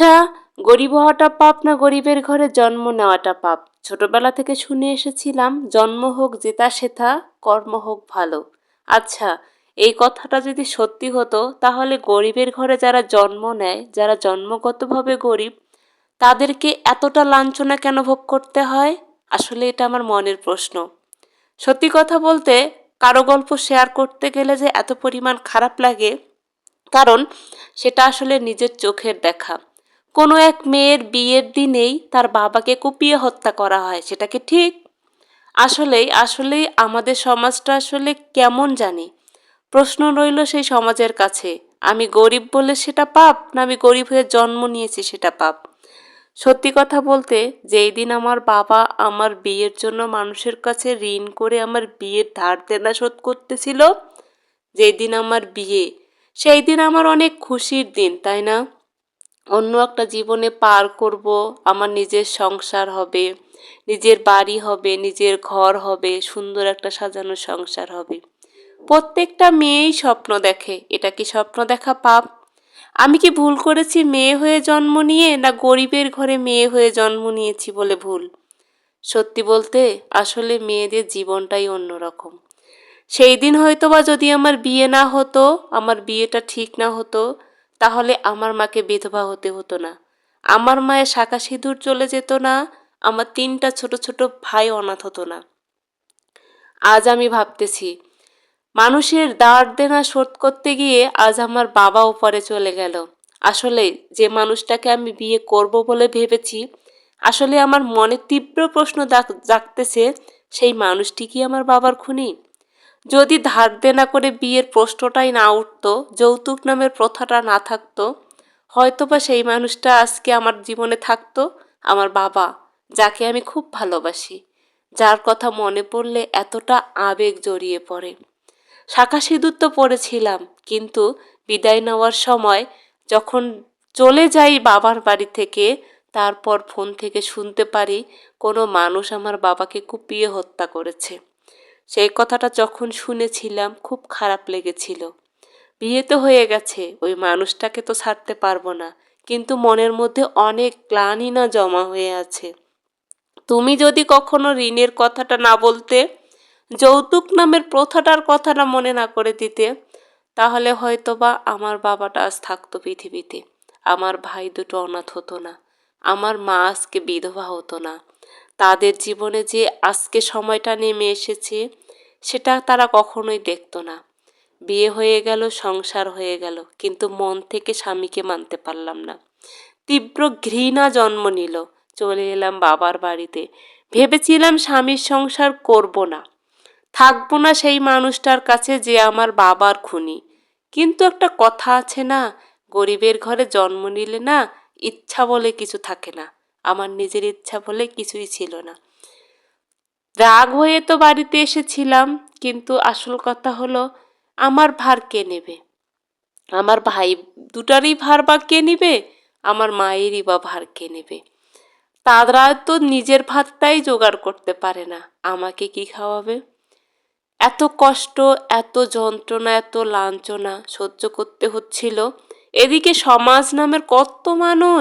আচ্ছা গরিব হওয়াটা পাপ না গরিবের ঘরে জন্ম নেওয়াটা পাপ? ছোটবেলা থেকে শুনে এসেছিলাম, জন্ম হোক জেতা সেথা, কর্ম হোক ভালো। আচ্ছা এই কথাটা যদি সত্যি হতো, তাহলে গরিবের ঘরে যারা জন্ম নেয়, যারা জন্মগতভাবে গরিব, তাদেরকে এতটা লাঞ্ছনা কেন ভোগ করতে হয়? আসলে এটা আমার মনের প্রশ্ন। সত্যি কথা বলতে, কারও গল্প শেয়ার করতে গেলে যে এত পরিমাণ খারাপ লাগে, কারণ সেটা আসলে নিজের চোখের দেখা। কোনো এক মেয়ের বিয়ের দিনেই তার বাবাকে কুপিয়ে হত্যা করা হয়, সেটা কি ঠিক? আসলেই আসলেই আমাদের সমাজটা আসলে কেমন জানি? প্রশ্ন রইল সেই সমাজের কাছে, আমি গরিব বলে সেটা পাপ, না আমি গরিব হয়ে জন্ম নিয়েছি সেটা পাপ? সত্যি কথা বলতে, যেই দিন আমার বাবা আমার বিয়ের জন্য মানুষের কাছে ঋণ করে আমার বিয়ের ধার দেনা শোধ করতেছিল, যেই দিন আমার বিয়ে, সেই দিন আমার অনেক খুশির দিন, তাই না? অন্য একটা জীবনে পার করব, আমার নিজের সংসার হবে, নিজের বাড়ি হবে, নিজের ঘর হবে, সুন্দর একটা সাজানো সংসার হবে। প্রত্যেকটা মেয়েই স্বপ্ন দেখে, এটা কি স্বপ্ন দেখা পাপ? আমি কি ভুল করেছি মেয়ে হয়ে জন্ম নিয়ে, না গরিবের ঘরে মেয়ে হয়ে জন্ম নিয়েছি বলে ভুল? সত্যি বলতে, আসলে মেয়েদের জীবনটাই অন্যরকম। সেই দিন হয়তো বা যদি আমার বিয়ে না হতো, আমার বিয়েটা ঠিক না হতো তাহলে আমার মাকে বিধবা হতে হতো না। আমার মায়ের শাখা সিঁদুর চলে যেত না, আমার তিনটা ছোট ছোট ভাই অনাথ হতো না। আজ আমি ভাবতেছি, মানুষের দাঁড় দেনা শোধ করতে গিয়ে আজ আমার বাবা উপরে চলে গেল। আসলে যে মানুষটাকে আমি বিয়ে করব বলে ভেবেছি, আসলে আমার মনে তীব্র প্রশ্ন জাগতেছে, সেই মানুষটি কি আমার বাবার খুনি? যদি ধার দেনা করে বিয়ের প্রশ্নটাই না উঠতো, যৌতুক নামের প্রথাটা না থাকতো, হয়তোবা সেই মানুষটা আজকে আমার জীবনে থাকতো, আমার বাবা, যাকে আমি খুব ভালোবাসি, যার কথা মনে পড়লে এতটা আবেগ জড়িয়ে পড়ে। শাখা সিঁদুর তো পড়েছিলাম, কিন্তু বিদায় নেওয়ার সময় যখন চলে যাই বাবার বাড়ি থেকে, তারপর ফোন থেকে শুনতে পারি, কোনো মানুষ আমার বাবাকে কুপিয়ে হত্যা করেছে। সেই কথাটা যখন শুনেছিলাম, খুব খারাপ লেগেছিল। বিয়ে তো হয়ে গেছে, ওই মানুষটাকে তো ছাড়তে পারব না। কিন্তু মনের মধ্যে অনেক গ্লানি না জমা হয়ে আছে। তুমি যদি কখনো ঋণের কথাটা না বলতে, যৌতুক নামের প্রথাটার কথাটা মনে না করে দিতে, তাহলে হয়তোবা আমার বাবাটা আজ থাকতো পৃথিবীতে। আমার ভাই দুটো অনাথ হতো না। আমার মা আজকে বিধবা হতো না। তাদের জীবনে যে আজকে সময়টা নেমে এসেছে, সেটা তারা কখনোই দেখতো না। বিয়ে হয়ে গেল, সংসার হয়ে গেল, কিন্তু মন থেকে স্বামীকে মানতে পারলাম না। তীব্র ঘৃণা জন্ম নিল। চলে এলাম বাবার বাড়িতে। ভেবেছিলাম স্বামীর সংসার করব না। থাকব না সেই মানুষটার কাছে যে আমার বাবার খুনি। কিন্তু একটা কথা আছে না, গরিবের ঘরে জন্ম নিলে না ইচ্ছা বলে কিছু থাকে না। আমার নিজের ইচ্ছা বলে কিছুই ছিল না। রাগ হয়ে তো বাড়িতে এসেছিলাম, কিন্তু আসল কথা হলো, আমার ভার কে নেবে? আমার ভাই দুটারই ভার বা কে নেবে? আমার মায়েরই বা ভার কে নেবে? তারা তো নিজের ভাতটাই জোগাড় করতে পারে না, আমাকে কি খাওয়াবে? এত কষ্ট, এত যন্ত্রণা, এত লাঞ্ছনা সহ্য করতে হচ্ছিল। এদিকে সমাজ নামের কত মানুষ